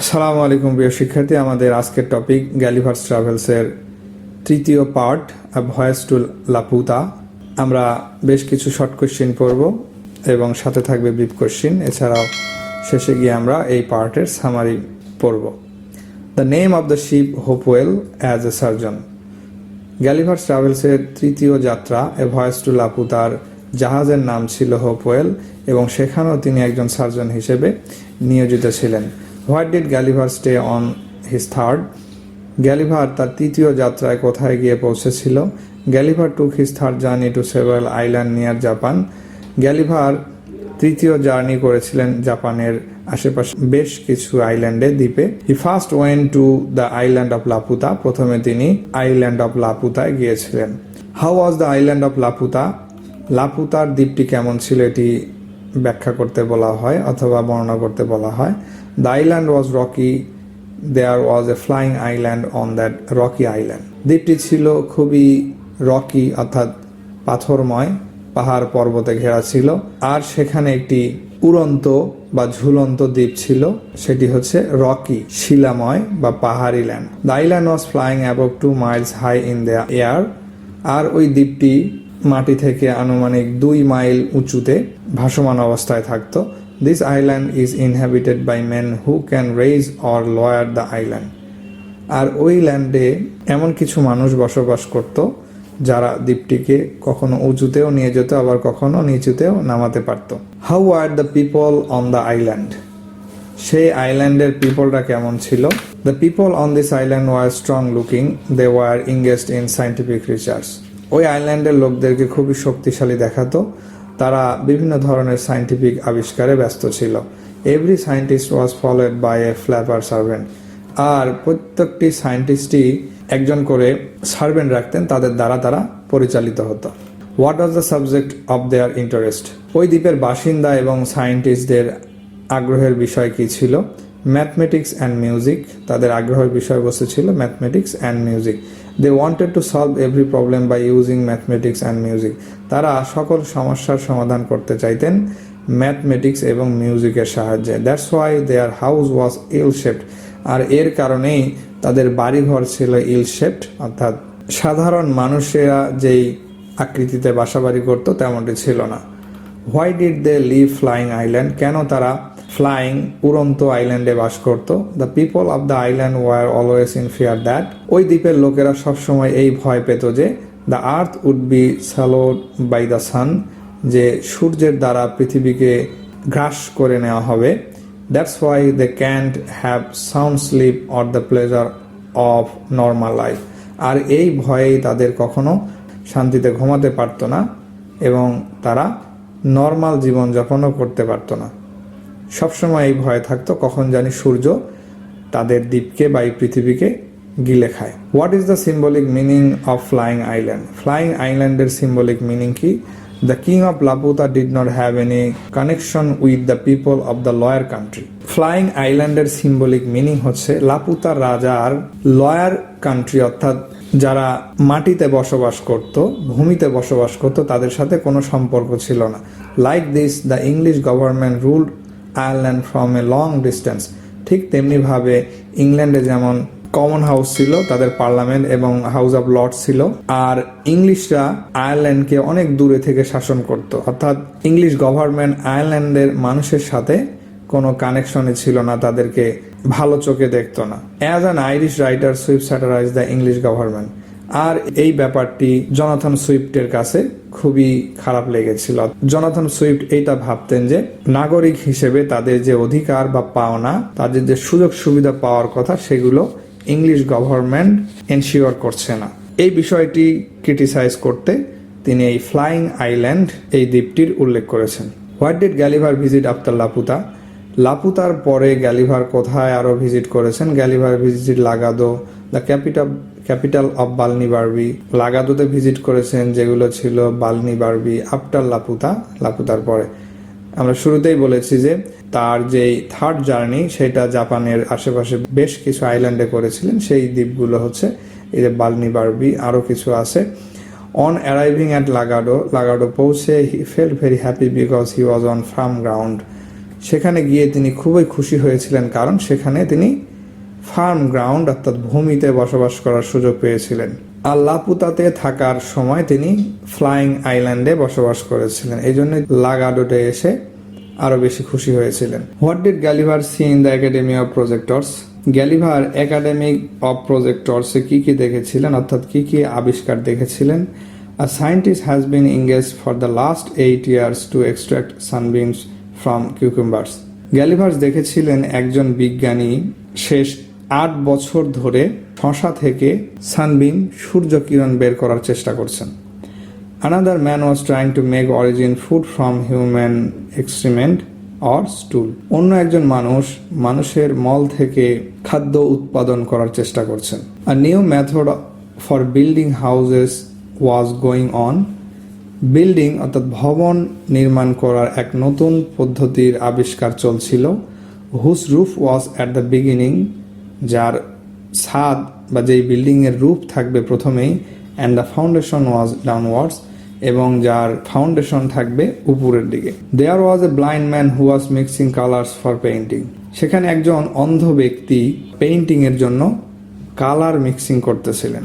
আসসালামু আলাইকুম প্রিয় শিক্ষার্থী, আমাদের আজকের টপিক গ্যালিভার্স ট্রাভেলসের তৃতীয় পার্ট ভয়েস টু লাপুতা আমরা বেশ কিছু শর্ট কোশ্চিন পড়ব এবং সাথে থাকবে ব্রিফ কোশ্চিন এছাড়াও শেষে গিয়ে আমরা এই পার্টের সামারি পড়ব। The name of the ship Hopewell as a surgeon Gulliver's ট্রাভেলসের তৃতীয় যাত্রা এ ভয়েস টু লাপুতার জাহাজের নাম ছিল হোপওয়েল এবং সেখানেও তিনি একজন সার্জন হিসেবে নিয়োজিত ছিলেন। What did Gulliver stay on his third Gulliver তার তৃতীয় যাত্রায় কোথায় গিয়ে পৌঁছেছিল? Gulliver took his third journey to several island near Japan Gulliver তৃতীয় জার্নি করেছিলেন জাপানের আশেপাশে বেশ কিছু আইল্যান্ডে দ্বীপে। He first went to the island of Laputa প্রথমে তিনি আইল্যান্ড অফ লাপুতায় গিয়েছিলেন। How was the island of Laputa লাপুতার দ্বীপটি কেমন ছিল? এটি ব্যাখ্যা করতে বলা হয় অথবা বর্ণনা করতে বলা হয়। The island was rocky there was a flying island on that rocky island দ্বীপটি ছিল খুবই রকি অর্থাৎ পাথরময়, পাহাড় পর্বতে ঘেরা ছিল। আর সেখানে একটি উড়ন্ত বা ঝুলন্ত দ্বীপ ছিল। সেটি হচ্ছে রকি শিলাময় বা পাহাড়ি land the island was flying above two miles high in the air আর ওই দ্বীপটি মাটি থেকে আনুমানিক দুই মাইল উঁচুতে ভাসমান অবস্থায় থাকতো। This island is inhabited by men who can raise or lower the island আর ওই ল্যান্ডে এমন কিছু মানুষ বসবাস করত, যারা দ্বীপটিকে কখনো উঁচুতেও নিয়ে যেত, আবার কখনো নিচুতেও নামাতে পারত। How are the people on the island সেই আইল্যান্ডের পিপলটা কেমন ছিল? The people on this island were strong looking they were engaged in scientific research ওই আইল্যান্ডের লোকদেরকে খুবই শক্তিশালী দেখাতো তারা বিভিন্ন ধরনের সাইন্টিফিক আবিষ্কারে ব্যস্ত ছিল। Every scientist was followed by a flapper servant আর প্রত্যেকটি সায়েন্টিস্টই একজন করে সার্ভেন্ট রাখতেন, তাদের দ্বারা তারা পরিচালিত হতো। What was the subject of their interest ওই দ্বীপের বাসিন্দা এবং সায়েন্টিস্টদের আগ্রহের বিষয় কী ছিল? ম্যাথমেটিক্স অ্যান্ড মিউজিক তাদের আগ্রহের বিষয়বস্তু ছিল mathematics and music they wanted to solve every problem by using mathematics and music তারা সকল সমস্যার সমাধান করতে চাইতেন ম্যাথমেটিক্স এবং মিউজিকের সাহায্যে। That's why their house was ill shaped আর এর কারণেই তাদের বাড়িঘর ছিল ইল শেপড অর্থাৎ সাধারণ মানুষেরা যেই আকৃতিতে বাসাবাড়ি করতো তেমনটি ছিল না। Why did they live flying island কেন তারা ফ্লাইং উড়ন্ত আইল্যান্ডে বাস করত। The people of the island were always in fear that ওই দ্বীপের লোকেরা সবসময় এই ভয় পেত যে the earth would be swallowed by the sun যে সূর্যের দ্বারা পৃথিবীকে গ্রাস করে নেওয়া হবে। That's why they can't have sound sleep or the pleasure of normal life আর এই ভয়েই তাদের কখনো শান্তিতে ঘুমাতে পারতো না এবং তারা নর্মাল জীবনযাপনও করতে পারতো না। সবসময় এই ভয় থাকতো কখন জানি সূর্য তাদের দ্বীপকে বা এই পৃথিবীকে গিলে খায়। What is the symbolic meaning of flying island flying আইল্যান্ডের সিম্বলিক মিনিং কি? The king of Laputa did not have any connection with the people of the lower country flying আইল্যান্ডের সিম্বলিক মিনিং হচ্ছে লাপুতার রাজার লয়ার কান্ট্রি অর্থাৎ যারা মাটিতে বসবাস করত, ভূমিতে বসবাস করত, তাদের সাথে কোনো সম্পর্ক ছিল না। Like this the English government rule Ireland from a long distance ঠিক তেমনিভাবে ইংল্যান্ডে যেমন কমন হাউস ছিল, তাদের পার্লামেন্ট এবং হাউস অফ লর্ড ছিল। আর ইংলিশরা আয়ারল্যান্ডকে অনেক দূরে থেকে শাসন করত। অর্থাৎ ইংলিশ গভর্নমেন্ট আয়ারল্যান্ডের মানুষের সাথে কোনো কানেকশনে ছিল না, তাদেরকে ভালো চোখে দেখতো না। As an Irish writer Swift satirise the English government আর এই ব্যাপারটি জনাথন সুইফটের কাছে খুবই খারাপ লেগেছিল। জনাথন সুইফট এইটা ভাবতেন যে নাগরিক হিসেবে তাদের যে অধিকার বা পাওনা, তাদের যে সুযোগ সুবিধা পাওয়ার কথা, সেগুলো ইংলিশ গভর্নমেন্ট এনশিওর করছে না। এই বিষয়টি ক্রিটিসাইজ করতে তিনি এই ফ্লাইং আইল্যান্ড এই দ্বীপটির উল্লেখ করেছেন। What did Gulliver visit after Laputa? লাপুতার পরে গ্যালিভার কোথায় আরও ভিজিট করেছেন? Gulliver visit Lagado, the capital capital of Balnibarbi. লাগাদোতে visit করেছেন, যেগুলো ছিল বালনি বার্বি, আফটার লাপুতা, লাপুতার পরে। আমরা শুরুতেই বলেছি যে, তার যেই থার্ড জার্নি সেটা জাপানের আশেপাশে বেশ কিছু আইল্যান্ডে করেছিলেন। সেই দ্বীপগুলো হচ্ছে এই যে বালনি বার্বি আরও কিছু আছে। On arriving at Lagado Lagado পৌঁছে he fell very happy because he was on firm ground সেখানে গিয়ে তিনি খুবই খুশি হয়েছিলেন, কারণ সেখানে তিনি ফার্ম গ্রাউন্ড, অর্থাৎ ভূমিতে বসবাস করার সুযোগ পেয়েছিলেন। আর লাপুতাতে থাকার সময় তিনি ফ্লাইং আইল্যান্ডে বসবাস করেছিলেন। এই জন্য লাগাডোটে এসে আরও বেশি খুশি হয়েছিলেন। What did Gulliver see in the academy of projectors? Gulliver academic of প্রজেক্টর্সে কি কি দেখেছিলেন, অর্থাৎ কি কি আবিষ্কার দেখেছিলেন? A scientist has been engage for the last eight years to extract sunbeams from cucumbers Gulliver's দেখেছিলেন একজন বিজ্ঞানী শেষ আট বছর ধরে শশা থেকে সানবিম সূর্য কিরণ বের করার চেষ্টা করছেন। Another man was trying to make origin food from human excrement or stool অন্য একজন মানুষ মানুষের মল থেকে খাদ্য উৎপাদন করার চেষ্টা করছেন। A new method for building houses was going on building অর্থাৎ ভবন নির্মাণ করার এক নতুন পদ্ধতির আবিষ্কার চলছিল। Whose roof was at the beginning যার ছাদ বা যেই বিল্ডিংয়ের রূপ থাকবে প্রথমেই and the foundation was downwards এবং যার ফাউন্ডেশন থাকবে উপরের দিকে। There was a blind man who was mixing colours for painting সেখানে একজন অন্ধ ব্যক্তি পেইন্টিং এর জন্য কালার মিক্সিং করতেছিলেন।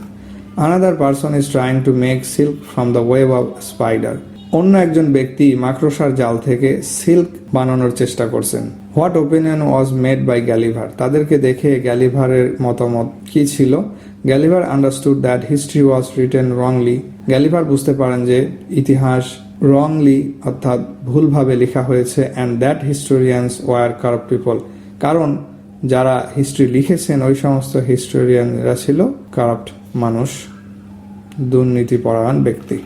Another person is trying to make silk from the web of spider অন্য একজন ব্যক্তি মাকড়সার জাল থেকে সিল্ক বানানোর চেষ্টা করছেন। What opinion was made by Gulliver তাদেরকে দেখে গ্যালিভারের মতামত কি ছিল? Gulliver understood that history was written wrongly Gulliver বুঝতে পারেন যে ইতিহাস রংলি অর্থাৎ ভুলভাবে লেখা হয়েছে and that historians were corrupt people কারণ যারা হিস্ট্রি লিখেছেন, ওই সমস্ত হিস্টোরিয়ানরা ছিল কারাপ্ট মানুষ, দুর্নীতিপরায়ণ ব্যক্তি।